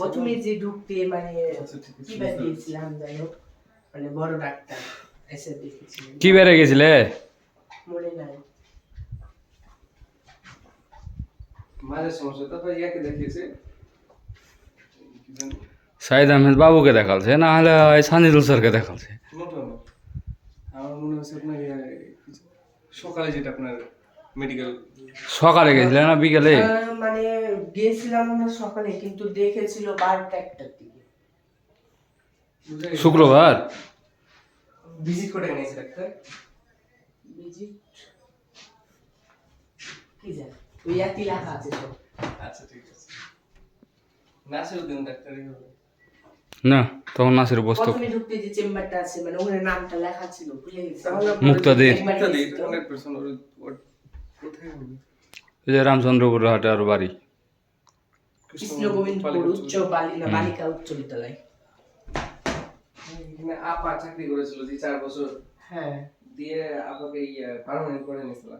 প্রথমে যে ঢুকতে মানে আচ্ছা, ঠিক দিয়েছিলাম যাই হোক মানে বড় ডাক্তার এসে দেখেছিলেন। কি বেড়ে গেছিলে? মনে নাই। মাঝে সমস্যা তারপর ইয়াকে দেখিয়েছে। কি সাইদ আহমেদ বাবুকে দেখালছে না হলে ওই সানিদুল স্যারকে দেখালছে। আমার মনে হচ্ছে আপনার কি সকালে যেটা আপনার মেডিকেল সকালে গেছিলে না বিকেলে? গিয়েছিলাম আমরা সকালে কিন্তু দেখেছিল বারোটা একটার দিকে। শুক্রবার? ভিজিট করে নিয়েছে ডাক্তার? ভিজিট কি জানি ওই একই লেখা আছে তো। আচ্ছা ঠিক আছে। ডাক্তারই হবে। না তখন নাসির বস্তু। প্রথমে ঢুকতে যে চেম্বারটা আছে মানে ওখানে নামটা লেখা ছিল ভুলে গেছি। মুক্তাদির। মুক্তাদির হান্ড্রেড পার্সেন্ট ওর ওর- কোথায় হবে? ওই যে রামচন্দ্রপুর হাটে আর বাড়ি। কৃষ্ণ গোবিন্দপুর উচ্চ বালিকা উচ্চ বিদ্যালয় এখানে আপা চাকরি করেছিল যে চার বছর হ্যাঁ দিয়ে আপাকে ইয়ে পার্মানেন্ট করে নিয়েছিল